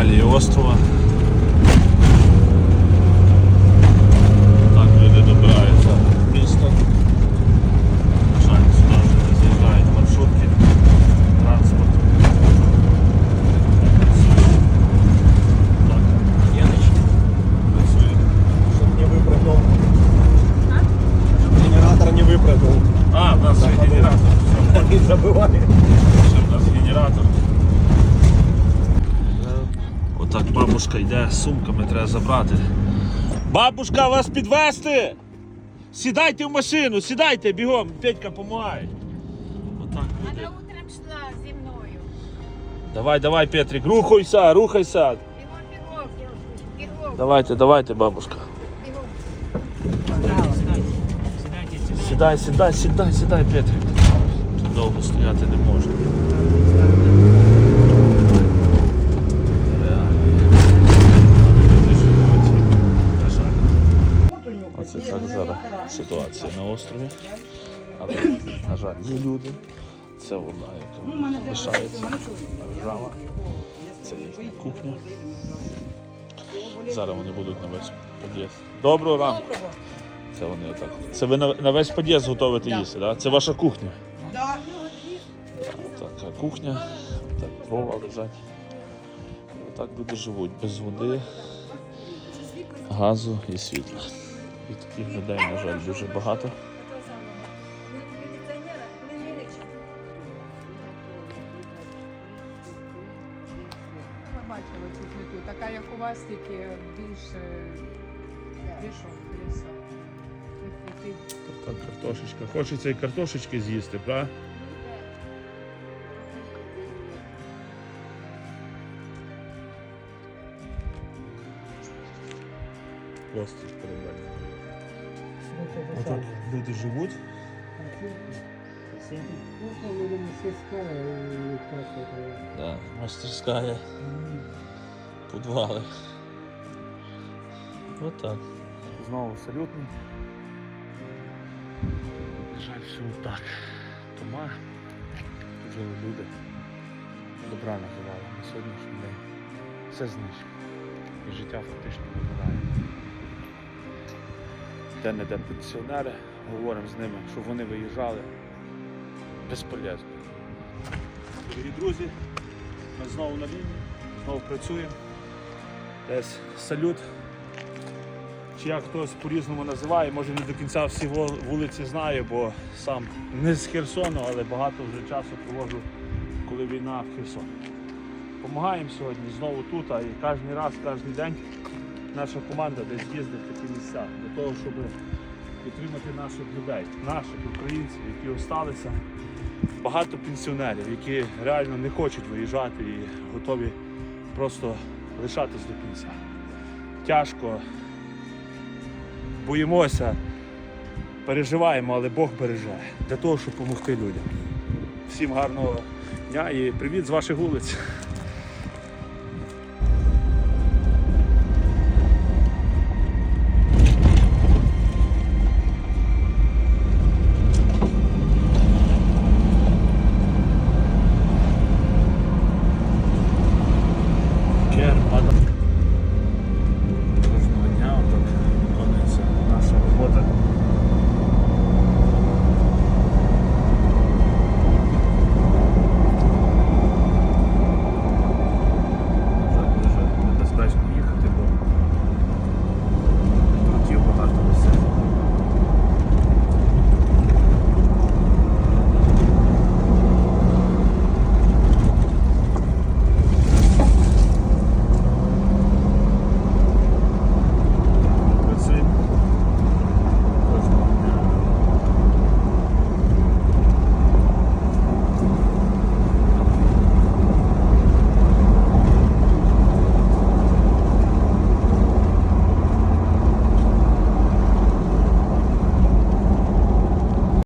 реалії острова. Так люди добираються в місто. На жаль, сюди вже не заїжджають маршрутки, транспорт. Працює. Так, Яныч, працює. чтоб не выпрыгнул. Чтоб генератор не выпрыгнул. А, в нас ще Заходу. генератор. Все, Не забывай. ще в нас генератор. Отак бабушка йде з сумками, треба забрати. Бабушка, вас підвести! Сідайте в машину, сідайте бігом, Петька допомагає. Отак люди. Она утром шла зі мною. Давай, давай, Петрик, рухайся, рухайся. Бігом, бігом, бігом, Давайте, давайте, бабушка. бігом. Сідай, сідай, сідай, сідай, Петрик. Тут довго стояти не можна. Оце так зараз ситуація на острові. Але, на жаль, є люди. Це вона, яка лишається ржава. Це їхня кухня. Зараз вони будуть на весь під'їзд. Доброго ранку. Це вони отак. Це ви на, на весь під'їзд готуєте їсти, так? Це ваша кухня? Так. Така кухня, так дрова лежать. Отак люди живуть без води, газу і світла. І таких людей, на жаль, дуже багато. Ми бачили цю плиту. Така, як у вас, тільки більше більше лісо. Так, картошечка. Хочеться і картошечки з'їсти, правда? Просто передати. Отак люди живуть. Да, мастерская. Подвали. Вот так. Знову салютний. На жаль, все отак. Тома. Тут жили люди. Добра називали на сьогоднішній день. Все знищено. І життя фактично вимирає. Де не де пенсіонери, говоримо з ними, щоб вони виїжджали. Безполезно. Дорогі друзі, ми знову на лінії, знову працюємо. Десь салют. Чи як хтось по-різному називає, може не до кінця всі вулиці знаю, бо сам не з Херсону, але багато вже часу проводжу, коли війна в Херсоні. Помагаємо сьогодні знову тут, а і кожен раз, кожен день наша команда десь їздить в такі місця для того, щоб підтримати наших людей, наших українців, які залишилися. Багато пенсіонерів, які реально не хочуть виїжджати і готові просто лишатись до кінця. Тяжко, боїмося, переживаємо, але Бог береже для того, щоб допомогти людям. Всім гарного дня і привіт з ваших вулиць.